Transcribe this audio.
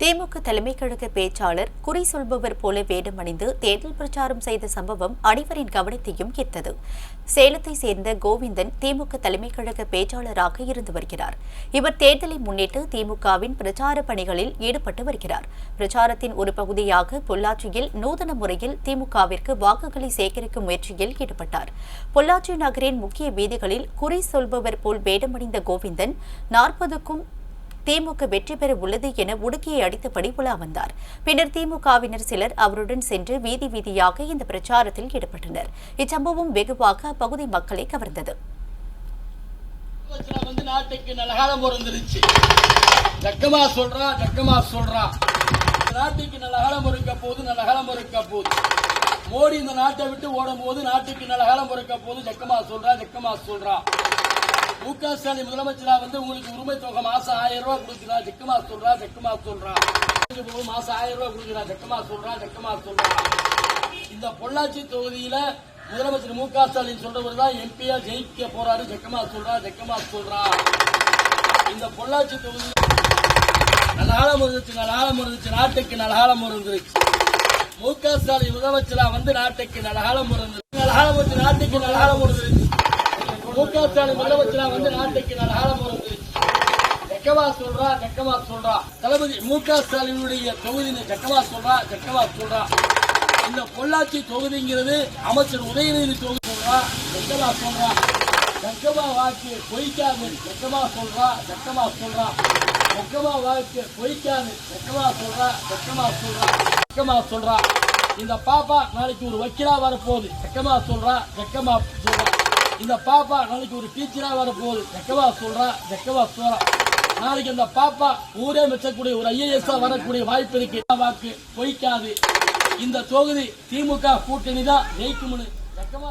திமுக தலைமை கழக பேச்சாளர் குறி சொல்பவர் போல வேடமணிந்து தேர்தல் பிரச்சாரம் செய்த சம்பவம் அனைவரின் கவனத்தையும் ஈர்த்தது. சேலத்தை சேர்ந்த கோவிந்தன் திமுக தலைமை கழக பேச்சாளராக இருந்து வருகிறார். இவர் தேர்தலை முன்னிட்டு திமுகவின் பிரச்சார பணிகளில் ஈடுபட்டு வருகிறார். பிரச்சாரத்தின் ஒரு பகுதியாக பொள்ளாச்சியில் நூதன முறையில் திமுகவிற்கு வாக்குகளை சேகரிக்கும் முயற்சியில் ஈடுபட்டார். பொள்ளாச்சி நகரின் முக்கிய வீதிகளில் குறி சொல்பவர் போல் வேடமணிந்த கோவிந்தன் நாற்பதுக்கும் திமுக வெற்றி பெற உள்ளது என உடுக்கியை அடித்தபடி உலா வந்தார். பின்னர் திமுகவினர் சிலர் அவருடன் சென்று வீதி வீதியாக இந்த பிரச்சாரத்தில் ஈடுபட்டனர். இச்சம்பவம் வெகுவாக அப்பகுதி மக்களை கவர்ந்தது. வந்து நாட்டுக்கு நல்லகாலம் பிறந்துருச்சு ஜக்கமா சொல்றா சொல்றா. நாட்டுக்கு நல்லகாலம் இருக்க போது நல்லகாலம் இருக்க போது மோடி இந்த நாட்டை விட்டு ஓடும் போது நாட்டுக்கு நல்லகாலம் இருக்க போது ஜக்கமா சொல்றா ஜக்கமா சொல்றா. மு க ஸ்டாலின் முதலமைச்சரா வந்து உங்களுக்கு உரிமை தொகை மாசம் ஆயிரம் ரூபாய் கொடுக்குறா ஜக்கமா சொல்றா ஜக்கமா சொல்றா. மாசம் ஆயிரம் ரூபாய் கொடுக்குறா ஜக்கமா சொல்றா ஜக்கமா சொல்றா. இந்த பொள்ளாச்சி தொகுதியில முதலமைச்சர் மு க ஸ்டாலின் சொல்றவர் தான் எம்பியா ஜெயிக்க போறாரு ஜக்கமா சொல்றா ஜக்கமா சொல்றா. இந்த பொள்ளாச்சி தொகுதி நலகாலம் இருந்துச்சு நலகாலம் இருந்துச்சு நாட்டுக்கு நலகாலம் இருந்துச்சு மு க ஸ்டாலின் முதலமைச்சரா வந்து நாட்டுக்கு நலகாலம் இருந்துச்சு நலகாலம் நாட்டுக்கு நலகாலம் இருந்துச்சு மு க முதலமைச்சரா வந்து நாட்டுக்கு நலகாலம் இருந்துச்சு ஜக்கமா சொல்றா ஜக்கமா சொல்றா. தளபதி மு க ஸ்டாலினுடைய தொகுதி ஜக்கமா சொல்றா ஜக்கமா சொல்றா. இந்த பொள்ளாச்சி தொகுதிங்கிறது அமைச்சர் உதயநிதி தொகுதி சொல்றா ஜக்கமா சொல்றா. ஜக்கமா வாக்கு பொய்க்காது ஜக்கமா சொல்றா ஜக்கமா சொல்றா. ஜக்கமா வாக்கு பொய்க்காது ஜக்கமா சொல்றா ஜக்கமா சொல்றா ஜக்கமா சொல்றா. இந்த பாப்பா நாளைக்கு ஒரு வக்கீலா வரப்போகுது ஜக்கமா சொல்றா ஜக்கமா சொல்றா. இந்த பாப்பா நாளைக்கு ஒரு டீச்சரா வரப்போல் தெக்கவா சொல்றா தெக்கவா சொல்றா. நாளைக்கு அந்த பாப்பா ஊரே மெச்சக்கூடிய ஒரு ஐஏஎஸ் வரக்கூடிய வாய்ப்பு இருக்கு. வாக்கு பொய்க்காது. இந்த தொகுதி திமுக கூட்டணி தான் ஜெயிக்கும்னு. ஜக்கமா